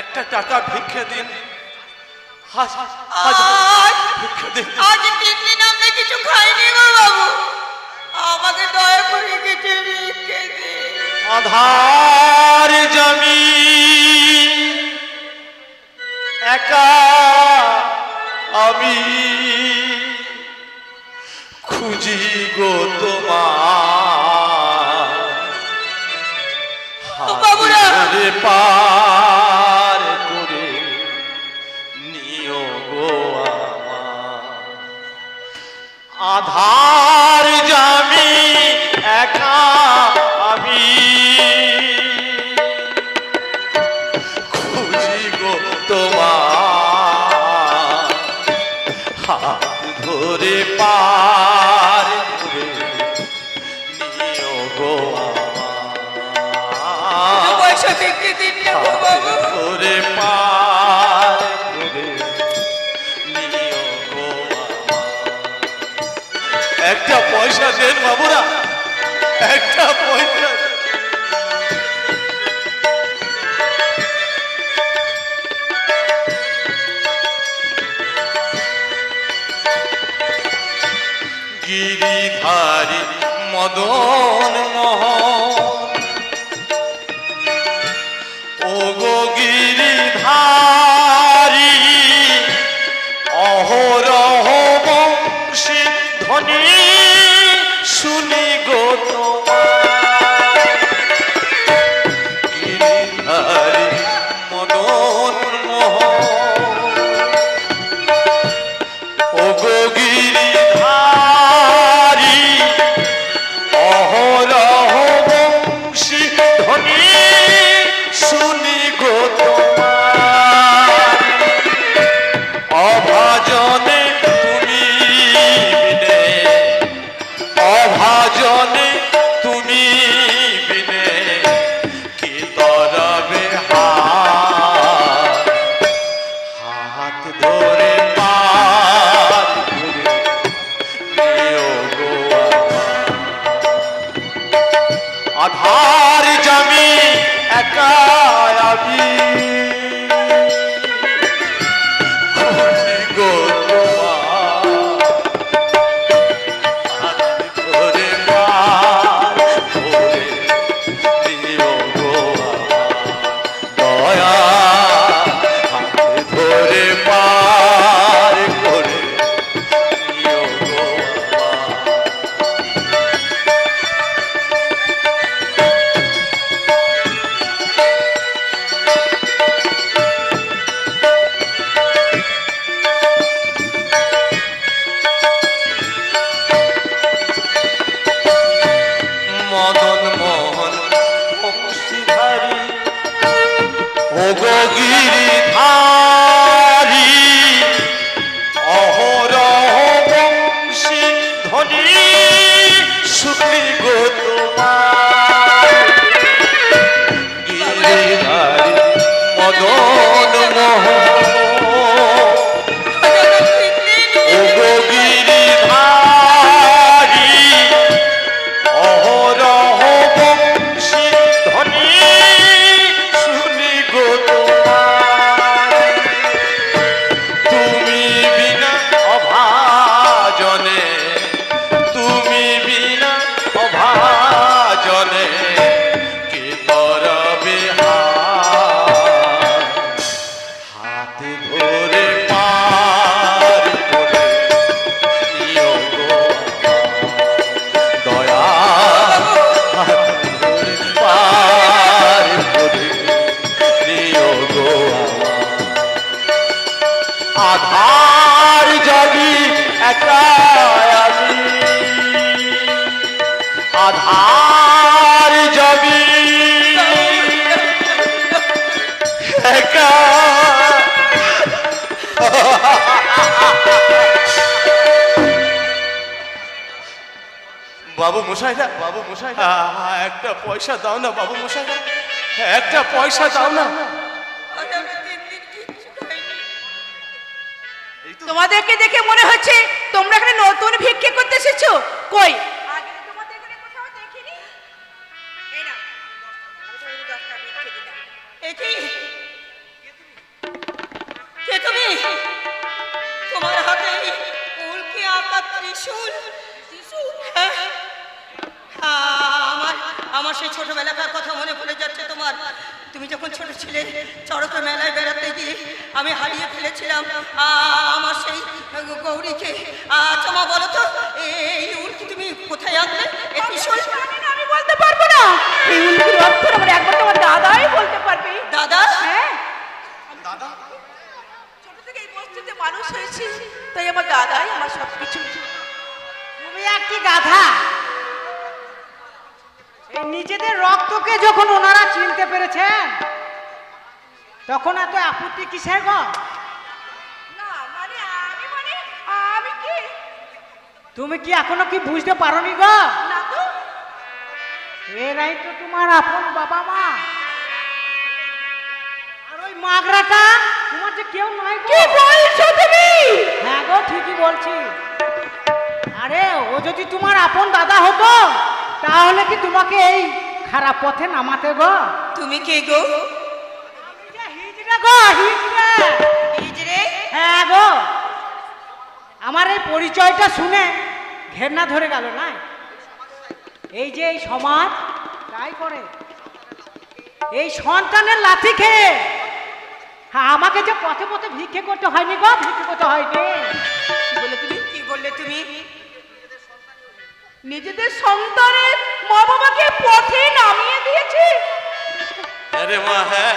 একটা টাকা ভিক্ষে দিন। আজ ভিক্ষে দিন। আজ তিন দিন আমরা কিছু খাইনি গো বাবু। আমাকে দয়া করে কিছু ভিক্ষে দিন। আধার জমি একা আমি খুঁজি গো তোমার বাবুরা! হাতে ধরে পার করে নিও গো পয়সা ভিক্ষে দিন না বাবু করে পার করে নিও গো একটা পয়সা দেন বাবুরা। মদন মোহন। ও গো গিরিধারী বাবু মশাইরা বাবু মশাইরা হ্যাঁ, একটা পয়সা দাও না বাবু মশাইরা হ্যাঁ, একটা পয়সা দাও না। তোমাদেরকে দেখে মনে হচ্ছে তোমরা এখানে নতুন ভিক্ষে করতে এসেছ? কই? তোমার হাতে উল্কে আঁকা ত্রিশূল? হ্যাঁ। আমার সেই ছোটবেলাকার কথা মনে পড়ে যাচ্ছে তোমার। তুমি যখন ছোট ছিলে চড়কে মেলায় বেড়াতে গিয়ে আমি হারিয়ে ফেলেছিলাম। আ, আমার সেই গৌরীকে। আচ্ছা মা বলো তো এই উল্কি তুমি কোথায় আনলে? আমি বলতে পারব না। এই উল্কির অক্ষর আমার একমাত্র আমার দাদাই বলতে পারবে। দাদা? হ্যাঁ। দাদা? ছোট থেকে এই বস্তিতে মানুষ হয়েছি তাই আমার দাদাই আমার সব কিছু তুমি একটি গাধা? নিজেদের রক্তকে যখন ওনারা চিনতে পেরেছেন তখন এত আপত্তি কিসের গো? মানে আমি মানে তুমি কি এখনও কি বুঝতে পারোনি গো? না তো। এরাই তো তোমার আপন বাবা মা। আর ওই মাগরাটা তোমার যে কেউ নয় কি বলছো তুমি? হ্যাঁ গো ঠিকই বলছি। আরে ও যদি তোমার আপন দাদা হতো তাহলে কি তোমাকে এই খারাপ পথে নামাতে গো। তুমি কে গো? হিজড়া গো হিজড়া। হিজড়ে? হ্যাঁ গো। আমার এই পরিচয়টা শুনে ঘেন্না ধরে গেল না? এই যে এই সমাজ তাই করে। এই সন্তানের লাথি খেয়ে। হ্যাঁ আমাকে যে পথে পথে ভিক্ষে করতে হয়নি গো ভিক্ষে করতে হয়নি। বলে তুমি? কি বললে তুমি? নিজেদের সন্তানের মা বাবাকে পথে নামিয়ে দিয়েছে। আরে মা হ্যাঁ।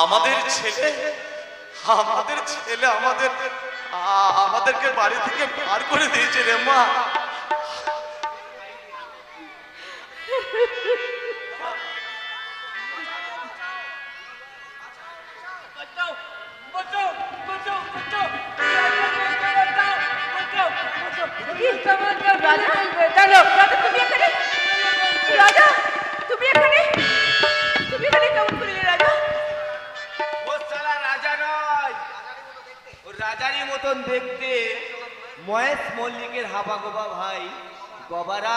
আমাদের ছেলে আমাদের ছেলে আমাদের, আমাদেরকে বাড়ি থেকে বার করে দিয়েছে রে মা। রাজারই মতন দেখতে মহেশ মল্লিকের হাবা গোবা ভাই গবারা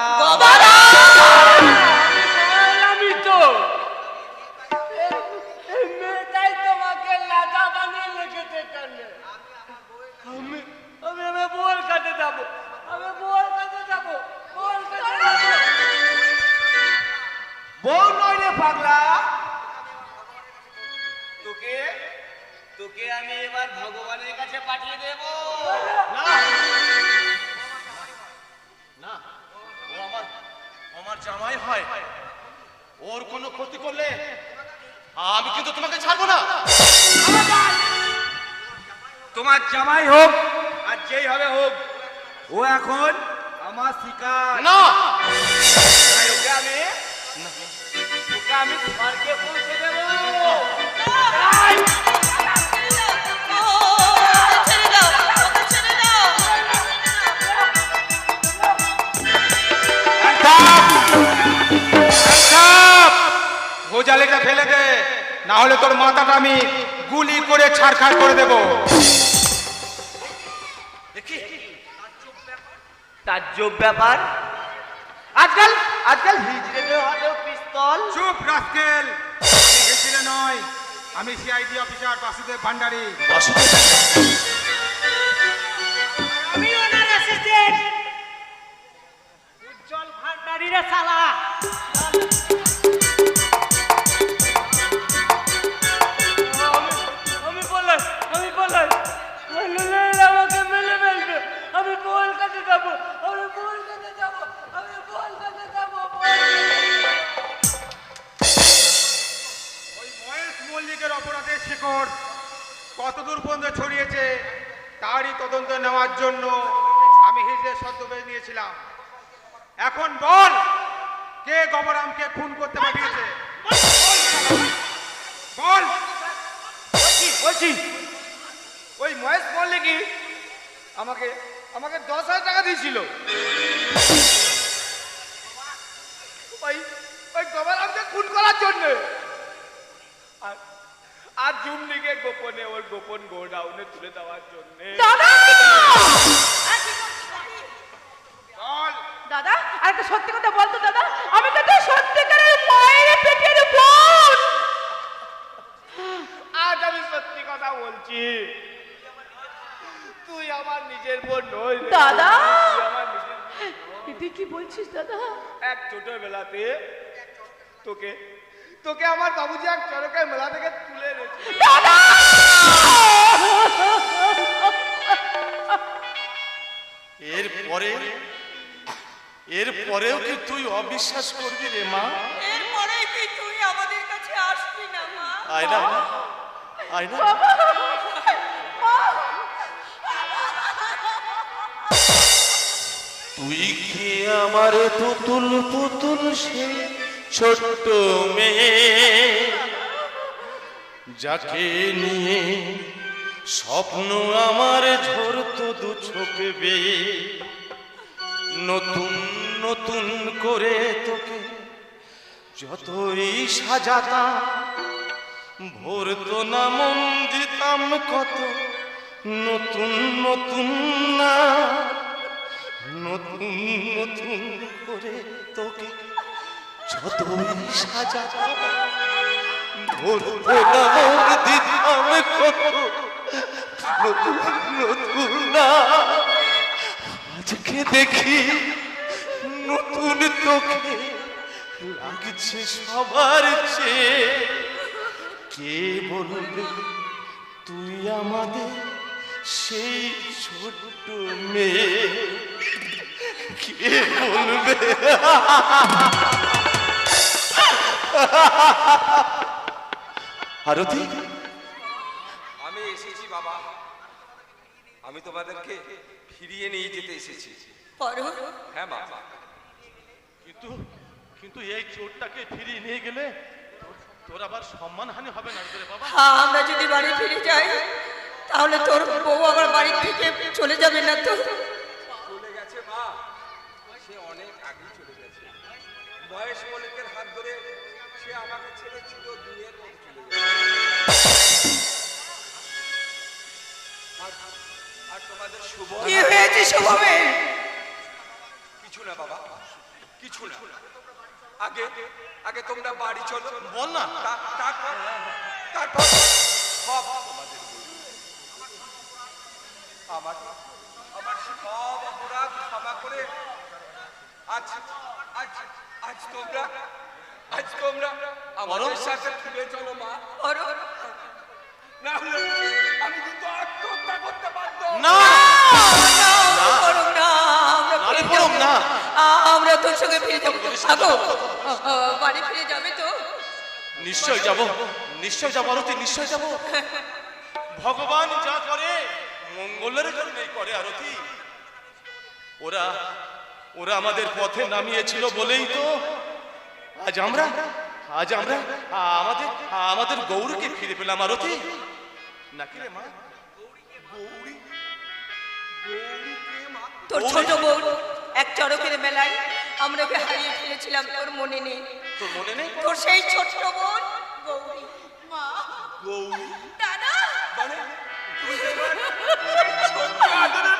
তোমার জামাই হোক আর যেই হবে হোক ও এখন আমার শিকার। না। ওকে আমি ওকে আমি স্বর্গে পৌঁছে দেবো। ফেলে দে না হলে তোর মাথাটা আমি গুলি করে ছাড়খাড় করে দেব। দেখি তাজ্জব ব্যাপার। আজকাল আজকাল হিজড়েদের হাতেও পিস্তল। চুপ রাস্কেল। আমি হেসিলে নয় আমি সিআইডি অফিসার বাসুদেব ভান্ডারী। বাসুদেব আমি ওনার অ্যাসিস্ট্যান্ট উজ্জ্বল ভান্ডারীরা সালা বলছিস দাদা? এক ছোটবেলাতে তোকে তোকে আমার বাবুজি এক চরকের মেলা থেকে তুলে এনেছে। এর পরে এর পরেও কি তুই অবিশ্বাস করবি রে মা? এরপরে কি তুই আমাদের কাছে আসবি না মা? আয়না আয়না। তুই কি আমার পুতুল পুতুল সেই ছোট্ট মেয়ে? যাকে নিয়ে স্বপ্ন আমার ঝরতো দু চোখ নতুন নতুন করে তোকে যতই সাজাতাম ভরতো না মন দিতাম কত নতুন নতুন না। নতুন নতুন করে তোকে যতই সাজাতাম না মন দিতাম কত নতুন নতুন না। আজকে দেখি নতুন তোকে লাগছে সবার চেয়ে। কে বলবে তুই আমাদের সেই ছোট্ট মেয়ে? কে বলবে আরতি আমি এসেছি বাবা। আমি তোমাদেরকে ফিরিয়ে নিয়ে যেতে এসেছি। হ্যাঁ বাবা কিন্তু কিন্তু এই চোরটাকে ফিরিয়ে নিয়ে গেলে তোর- আবার সম্মানহানি হবে না রে বাবা? আমরা যদি বাড়ি ফিরে যাই তাহলে তোর বউ আবার বাড়ি থেকে চলে যাবে না তো? চলে গেছে মা। বয়স মলিকের হাত ধরে সে আমাকে ছেড়ে ছিল দুনিয়ার মতো চলে আর- তোমাদের শুভ কি হয়েছে শুভমের কিছু না বাবা কিছু না। আগে আগে তোমরা বাড়ি চলো। বল না। তারপর তারপর সব তোমাদের আমার আমার সব অপরাধ ক্ষমা করে আজ আজ আজ তোমরা আজ তোমরা আমাদের সাথে ফিরে চলো মা। না হলে আমি কিন্তু আত্মহত্যা করতে বাধ্য না আমরা তোর সঙ্গে ফিরে যাব। আগো বাড়ি ফিরে যাবে তো? নিশ্চয় যাব। নিশ্চয় যাব আরতি নিশ্চয় যাব। ভগবান যা করে মঙ্গলের জন্যই করে আরতি। ওরা ওরা আমাদের পথে নামিয়েছিল বলেই তো আজ আমরা আজ আমরা আমাদের আমাদের গৌরকে ফিরে পেলাম আরতি। নাকি রে মা? তোর ছোট বোন এক চড়কের মেলায় আমরা ওকে হারিয়ে ফেলেছিলাম তোর মনে নেই। তোর মনে নেই? তোর সেই ছোট্ট বোন গৌরী। মা। গৌরী। দাদা।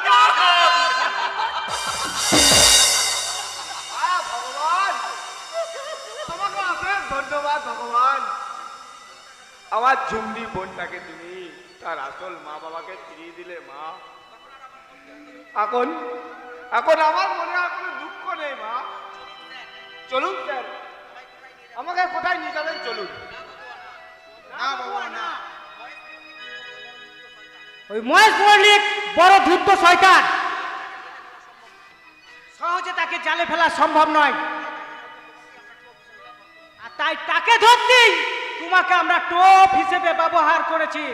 আহ, ভগবান। আমার ঝুমনি বোনটাকে তুমি তার আসল মা বাবাকে ফিরিয়ে দিলে মা। এখন এখন আমার মনে আর কোনো দুঃখ নেই মা। চলুন স্যার। আমাকে কোথায় নিয়ে যাবেন? চলুন। না বাবা না। ওই মহেশ মল্লিক বড় ধূর্ত শয়তান। সহজে তাকে জালে ফেলা সম্ভব নয়। তাই তাকে ধরতেই তোমাকে আমরা টোপ হিসেবে ব্যবহার করেছি।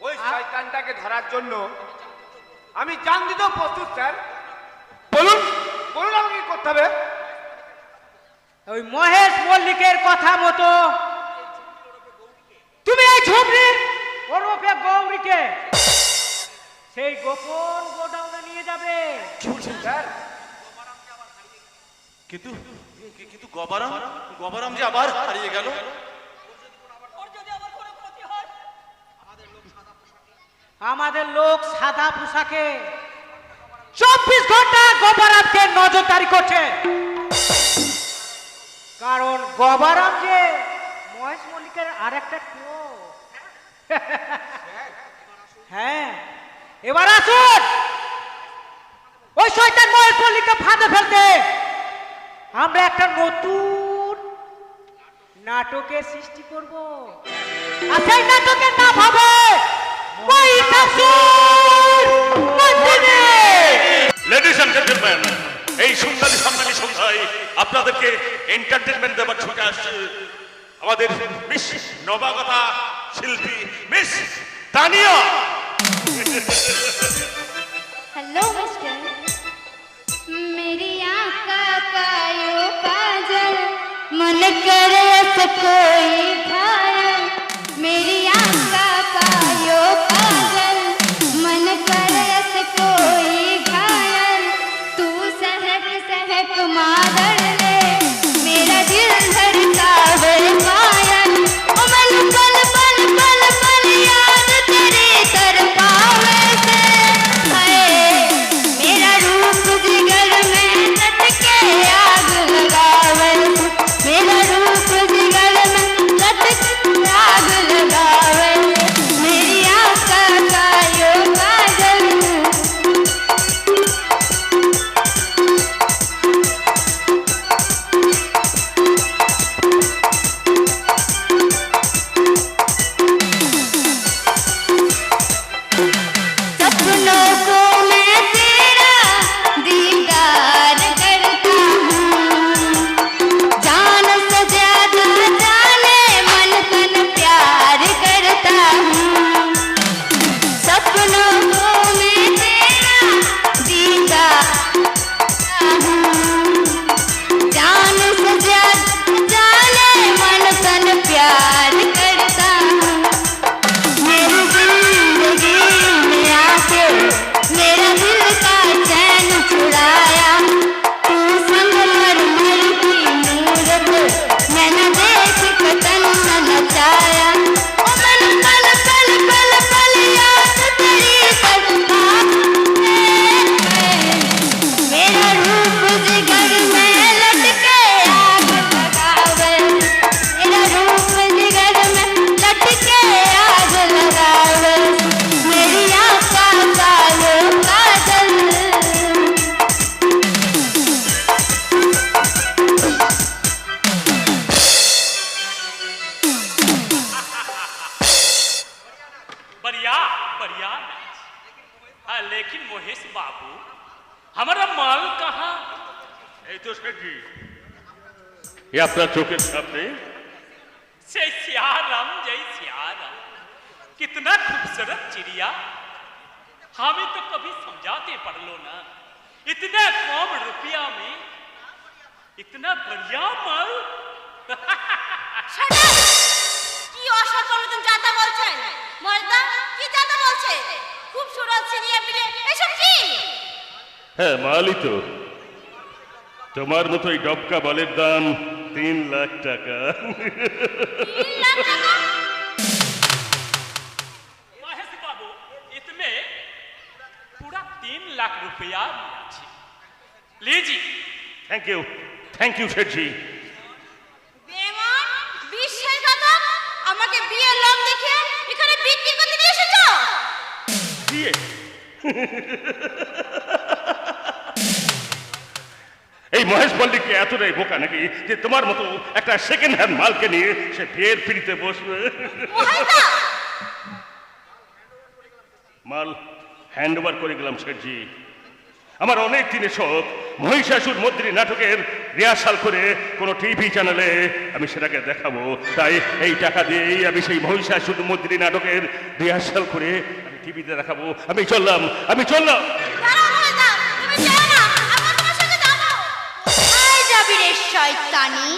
ওই শয়তানটাকে ধরার জন্য আমি জান দিতেও প্রস্তুত স্যার। বলুন। বলুন আমাকে কি করতে হবে? ওই মহেশ মল্লিকের কথা মতো। তুমি এই ঝুমরি ওরফে গৌরীকে সেই গোপন গোডাউনে নিয়ে যাবে। স্যার। কিন্তু কিন্তু গবারাম গবারাম যে আবার হারিয়ে গেল। হয়? আমাদের লোক সাদা পোশাকে। চব্বিশ ঘণ্টা গোবরামকে নজরদারি করছে। কারণ গবারাম যে মহেশ মল্লিকের আর একটা হ্যাঁ এবার আসুন। ওই শয়তান মহেশ মল্লিককে ফাঁদে ফেলতে। আমরা একটা নতুন নাটকের সৃষ্টি করব। আচ্ছা, আর সেই নাটকের নাম হবে এই সুন্দরী সম্মানী সন্ধ্যায় আপনাদেরকে এন্টারটেনমেন্ট দেওয়ার ছুটে আসছে আমাদের মিস নবাগতা শিল্পী মিস তানিয়া। হ্যালো মিস্টার करे कोई धारण मेरी এ আপনার চোখের সামনে से सियाराम जय सियाराम कितना खूबसूरत चिड़िया हमें तो कभी समझाते पड़ लो ना इतना कम रुपया में इतना बढ़िया माल কি অসভ্য মতন যাতা বলছেন মর্দা কি যাতা বলছে খুব সুরত সিরিয়া পিলে এসব কি হ্যাঁ মালই তো তোমার মতো এই ডবকা বলের দাম তিন লাখ টাকা তিন লাখ টাকা महेश बाबू इसमें पूरा तीन लाख रुपया मिला छी। लीजिए থ্যাংক ইউ থ্যাংক ইউ শেঠজি বেমান বিশ্বাসঘাতক আমাকে বিয়ের লোক দেখে এখানে বিক্রি করতে নিয়ে এসেছো দিয়ে এই মহেশ পল্লীকে এতটাই বোকা নাকি যে তোমার মতো একটা সেকেন্ড হ্যান্ড মালকে নিয়ে সে ফের ফিরিতে বসবে? মাল হ্যান্ড ওভার করে গেলাম শেঠজি। আমার অনেক দিনের শখ মহিষাসুর মন্ত্রী নাটকের রিহার্সাল করে কোনো টিভি চ্যানেলে আমি সেটাকে দেখাবো। তাই এই টাকা দিয়েই আমি সেই মহিষাসুর মন্ত্রী নাটকের রিহার্সাল করে আমি টিভিতে দেখাবো। আমি চললাম আমি চললাম! শয়তানি।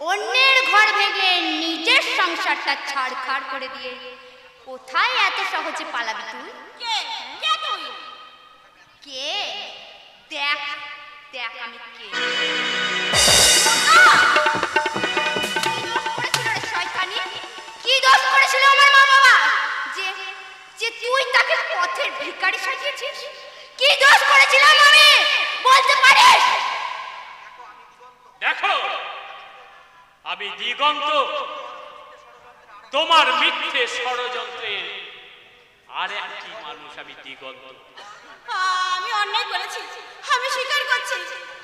অন্যের ঘর ভেঙে নিজের সংসারটা ছাড়খাড় করে দিয়ে কোথায় এত সহজে পালাবি তুই? কে? কে তুই? কে? দেখ দেখ আমি কে। শয়তানি? কি দোষ করেছিল আমার মা বাবা যে যে তুই তাকে পথের ভিখারি সাজিয়েছিস? কি দোষ করেছিলাম আমি বলতে পারিস দেখো আমি দিগন্ত। তোমার মিথ্যে ষড়যন্ত্রের আর একটি মানুষ আমি দিগন্ত। আমি অন্যায় করেছি আমি স্বীকার করছি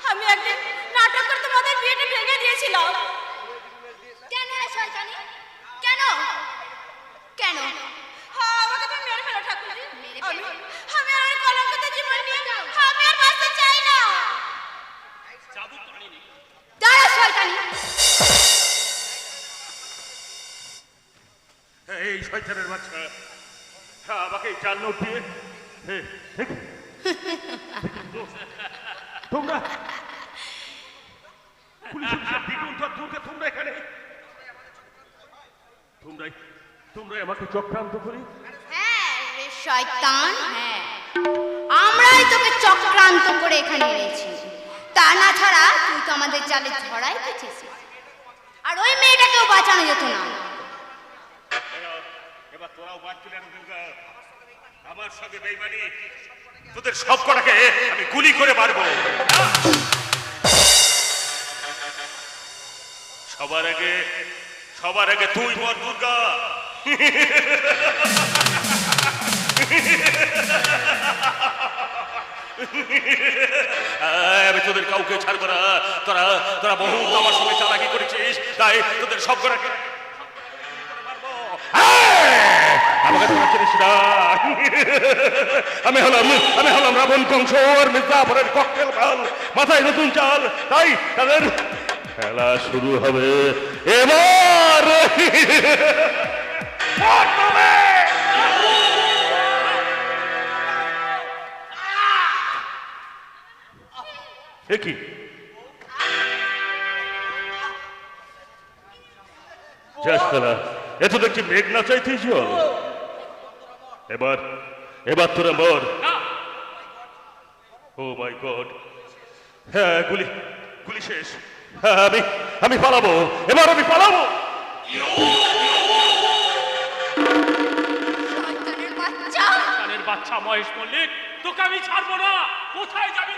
আমি একদিন নাটক করে তোমাদের বিয়েটা ভেঙে দিয়েছিলাম। কেন রে শয়তানি? কেন? কেন? আমাকে তুমি মেরে ফেলো ঠাকুরজি। আমি আমি আর কলঙ্কিত জীবন নিয়ে আমি আর বাঁচতে চাই না। জাদু টানিনি দাঁড়া শয়তানি। এই শয়তানের বাচ্চা। আমাকে এই চাল নোট দিয়ে তোমরা এখানে। হ্যাঁ শয়তান হ্যাঁ। চক্রান্ত করে এখানে এনেছি। তা না ছাড়া তুই তো আমাদের জালে ঝড়াই পেয়েছিস আর ওই মেয়েটাকেও বাঁচানো যেত না। তোরাও আমার সঙ্গে বেইমানি। তোদের সব কটাকে আমি গুলি করে মারবো। সবার আগে সবার আগে তুই মর, দুর্গা। আমি তোদের কাউকে ছাড়বো না। তোরা তোরা বহু আমার সঙ্গে চালাকি করেছিস, তাই তোদের সব কটাকে আমি হলাম আমি হলাম রাবণ কংস আর মির্জাফরের ককটেল মাল মাথায় নতুন চাল, তাই তাদের খেলা শুরু হবে। এবার! এ কি? শেষ খেলা, এ তো দেখছি মেঘ না চাইতেই জল। এবার এবার তোরা মর ও মাই গড হ্যাঁ গুলি গুলি শেষ। হ্যাঁ আমি আমি পালাবো। এবার আমি পালাবো। বাচ্চা। মহেশ মল্লিক তোকে আমি ছাড়বো না। কোথায় যাবি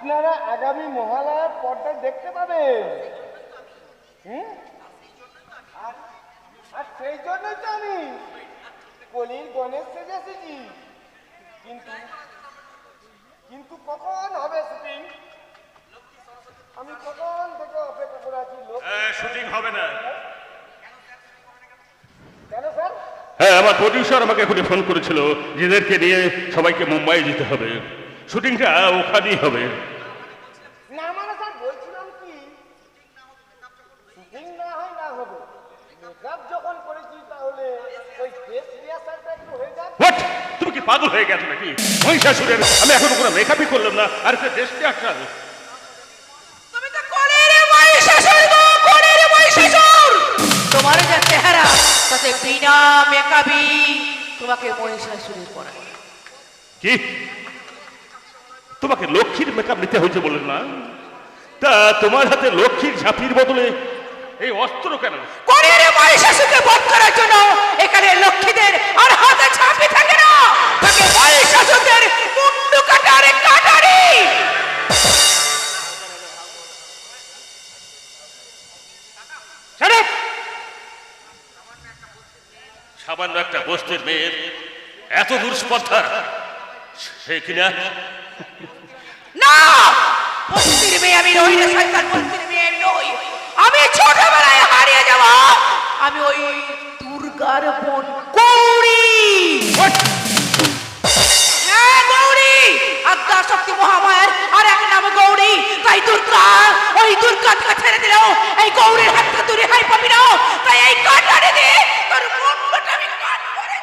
আপনারা আগামী মহালয়ার পর্দায় দেখতে পাবেন? আর আর সেই জন্যই তো আমি কলির গণেশ সেজে এসেছি। কিন্তু কিন্তু কখন হবে শুটিং? আমি কখন থেকে অপেক্ষা করে আছি? শুটিং হবে না। কেন স্যার? হ্যাঁ আমার প্রডিউসার আমাকে এখনই ফোন করেছিল যেদেরকে নিয়ে সবাইকে মুম্বাই যেতে হবে। শুটিংটা ওখানেই হবে না মানে স্যার বলছিলাম কি শুটিং না হয় না হবে মেকআপ যখন করেছি তাহলে ওই শেষ রিহার্সালটা একটু হয়ে যাক হোয়াট তুমি কি পাগল হয়ে গেছে নাকি? মহিষাসুরের আমি এখনও কোনো মেকআপই করলাম না। আর সে দেশকে আসার তুমি তো কোলের মহিষাসুর গো কোলের মহিষাসুর! তোমার যা চেহারা তাতে বিনা মেকআপই তোমাকে মহিষাসুরের করা কি? তোমাকে লক্ষ্মীর মেকআপ নিতে হয়েছে বলেন না? তা তোমার হাতে লক্ষ্মীর ঝাঁপির বদলে এই অস্ত্র কেন? কোলের মহিষাসুরকে বধ করার জন্য এখানে লক্ষ্মীদের আর হাতে ছাপি থাকে না। থাকে মহিষাসুরদের মুন্ডু কাটারে কাটারি। সামান্য একটা বস্তির মেয়ের এত দূর স্পর্ধা সে কিনা? না! বস্তির মেয়ে আমি নই রে শয়তান বস্তির মেয়ে নই। আমি ছোটবেলায় হারিয়ে যাব আমি ওই দুর্গার বোন গৌরী। হ্যাঁ গৌরী। আদ্যা শক্তি মহামায়ের। আর এক নাম গৌরী। তাই দুর্গা ওই ছেড়ে এই গৌরীর হাত থেকে দূরে হাই পাবি না। তাই এই কাটারে দিয়ে তোর মুন্ডটা আমি কাট করে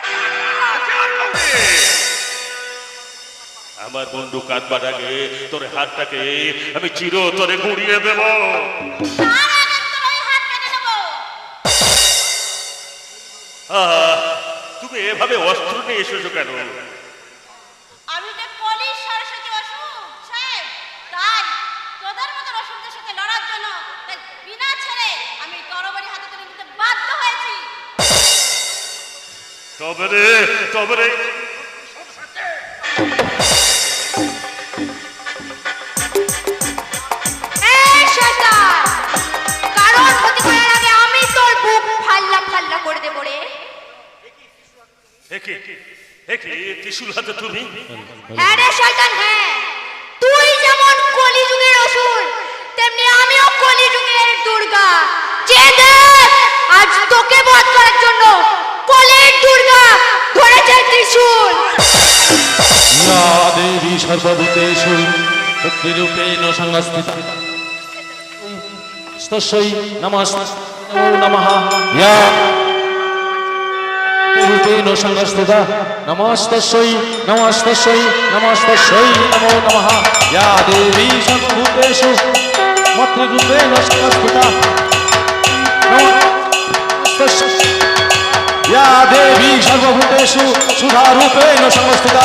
আমার বন্ধু কাঁদবার আগে তোর হাতটাকে আমি চিরতরে গুড়িয়ে দেব। তুমি এভাবে অস্ত্র নিয়ে এসেছ কেন? আমি পুলিশ সরস্বতী অসুখ সাহেব তাই তোদের মতো অসুখদের সাথে লড়ার জন্য তাই বিনা ছেড়ে আমি তরবারি হাতে তুলে নিতে বাধ্য হয়েছি। তবে রে তবে রে একে একে ত্রিশূল হাতে তুমি। হ্যাঁ রে শয়তান হ্যাঁ। তুই যেমন কলিযুগের অসুর তেমনি আমিও কলিযুগের দুর্গা। যে আজ তোকে বধ করার জন্য কলির দুর্গা ধরেছে ত্রিশূল। না দেবী সর্বভূতেষু শক্তিরূপেণ সংস্থিতা স্তস্যৈ নমঃ নমঃ ইয়া রূপেণ সংস্থিতা নমস্তস্যই নমস্তস্যই নমস্তস্যই নমো নমঃ। ইয়া দেবী সর্বভূতেষু মাতৃরূপেণ সংস্থিতা ইয়া দেবী সর্বভূতেষু সুধারূপেণ সংস্থিতা